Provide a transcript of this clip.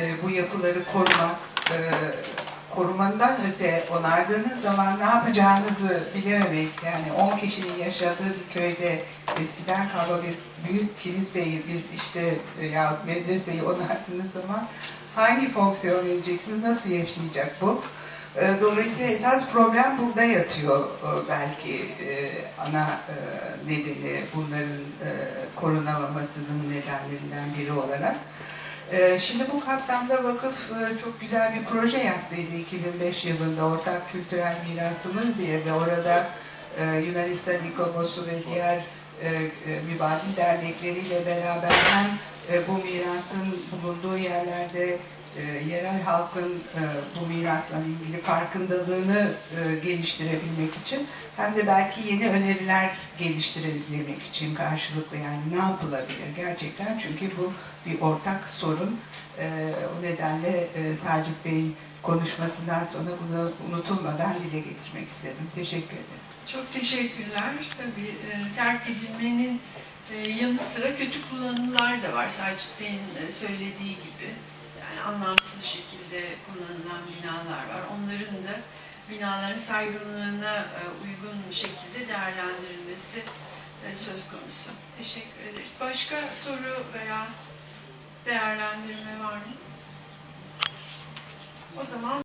e, bu yapıları korumak, e, korumandan öte onardığınız zaman ne yapacağınızı bilememek, yani 10 kişinin yaşadığı bir köyde eskiden kalma bir büyük kiliseyi, bir işte e, yahut medreseyi onardığınız zaman hangi fonksiyon vereceksiniz, nasıl yaşayacak bu? Dolayısıyla esas problem burada yatıyor belki ana nedeni bunların korunamamasının nedenlerinden biri olarak. E, Şimdi bu kapsamda vakıf e, çok güzel bir proje yaptıydı 2005 yılında. Ortak kültürel mirasımız diye ve orada e, Yunanistan İKOMOS'u ve diğer e, mübadil dernekleriyle beraber hem bu mirasın bulunduğu yerlerde e, yerel halkın e, bu mirasla ilgili farkındalığını e, geliştirebilmek için hem de belki yeni öneriler geliştirebilmek için karşılıklı yani ne yapılabilir gerçekten çünkü bu bir ortak sorun. O nedenle e, Sacit Bey'in konuşmasından sonra bunu unutulmadan dile getirmek istedim. Teşekkür ederim. Çok teşekkürler. Tabii terk edilmenin yanı sıra kötü kullanımlar da var Sacit Bey'in söylediği gibi. Yani anlamsız şekilde kullanılan binalar var. Onların da binaların saygınlığına e, uygun şekilde değerlendirilmesi e, söz konusu. Teşekkür ederiz. Başka soru veya değerlendirme var mı? O zaman